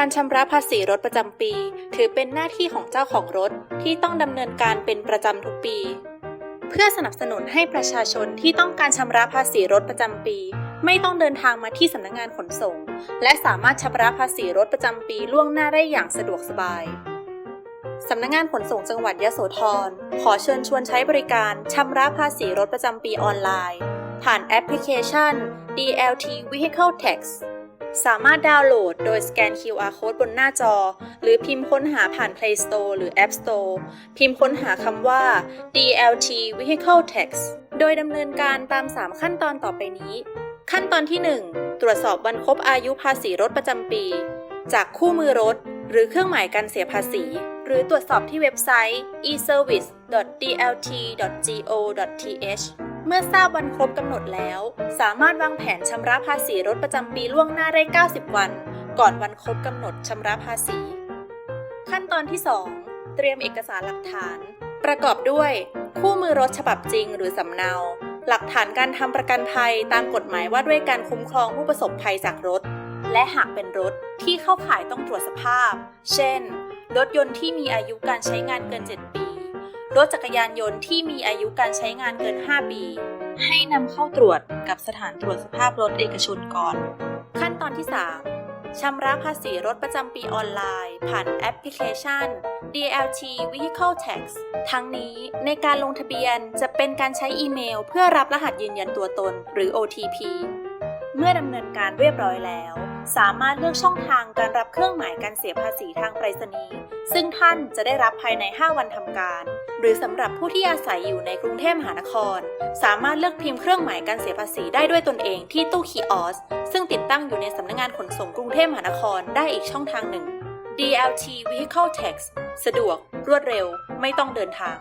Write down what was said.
การชำระภาษีรถประจำปี ถือเป็นหน้าที่ของเจ้าของรถที่ต้องดำเนินการเป็นประจำทุกปี เพื่อสนับสนุนให้ประชาชนที่ต้องการชำระภาษีรถประจำปี ไม่ต้องเดินทางมาที่สำนักงานขนส่ง และสามารถชำระภาษีรถประจำปีล่วงหน้าได้อย่างสะดวกสบายสำนักงานขนส่งจังหวัดยโสธร ขอเชิญชวนใช้บริการชำระภาษีรถประจำปีออนไลน์ ผ่านแอปพลิเคชัน DLT Vehicle Tax สามารถดาวน์โหลดโดยสแกน QR Code บนหน้าจอ หรือพิมพ์ค้นหาผ่าน Play Store หรือ App Store พิมพ์ค้นหาคำว่า DLT Vehicle Tax โดยดำเนินการตาม 3 ขั้นตอนต่อไปนี้ ขั้นตอนที่ 1 ตรวจสอบวันครบอายุภาษีรถประจำปี จากคู่มือรถ หรือเครื่องหมายการเสียภาษี หรือตรวจสอบที่เว็บไซต์ eservice.dlt.go.th เมื่อทราบวันครบกำหนดแล้ว สามารถวางแผนชำระภาษีรถประจำปีล่วงหน้าได้ 90 วัน ก่อนวันครบกำหนดชำระภาษี ขั้นตอนที่ 2 เตรียมเอกสารหลักฐาน ประกอบด้วย คู่มือรถฉบับจริงหรือสำเนา หลักฐานการทำประกันภัยตามกฎหมายว่าด้วยการคุ้มครองผู้ประสบภัยจากรถ และหากเป็นรถที่เข้าข่ายต้องตรวจสภาพ เช่น รถยนต์ที่มีอายุการใช้งานเกิน 7 ปี รถจักรยานยนต์ที่มีอายุการใช้งานเกิน 5 ปี ให้นำเข้าตรวจกับสถานตรวจสภาพรถเอกชนก่อน ขั้นตอนที่ 3ชำระภาษีรถประจำปีออนไลน์ ผ่านแอปพลิเคชัน DLT Vehicle Tax ทั้งนี้ในการลงทะเบียนจะเป็นการใช้อีเมล เพื่อรับรหัสยืนยันตัวตนหรือ OTP เมื่อดำเนินการเรียบร้อยแล้ว สามารถเลือกช่องทางการรับเครื่องหมายการเสียภาษีทางไปรษณีย์ ซึ่งท่านจะได้รับภายใน 5 วันทำการ หรือสำหรับผู้ที่อาศัยอยู่ในกรุงเทพมหานคร สามารถเลือกพิมพ์เครื่องหมายการเสียภาษีได้ด้วยตนเองที่ตู้คีออส ซึ่งติดตั้งอยู่ในสำนักงานขนส่งกรุงเทพมหานครได้อีกช่องทางหนึ่ง DLT Vehicle Tax สะดวก รวดเร็ว ไม่ต้องเดินทาง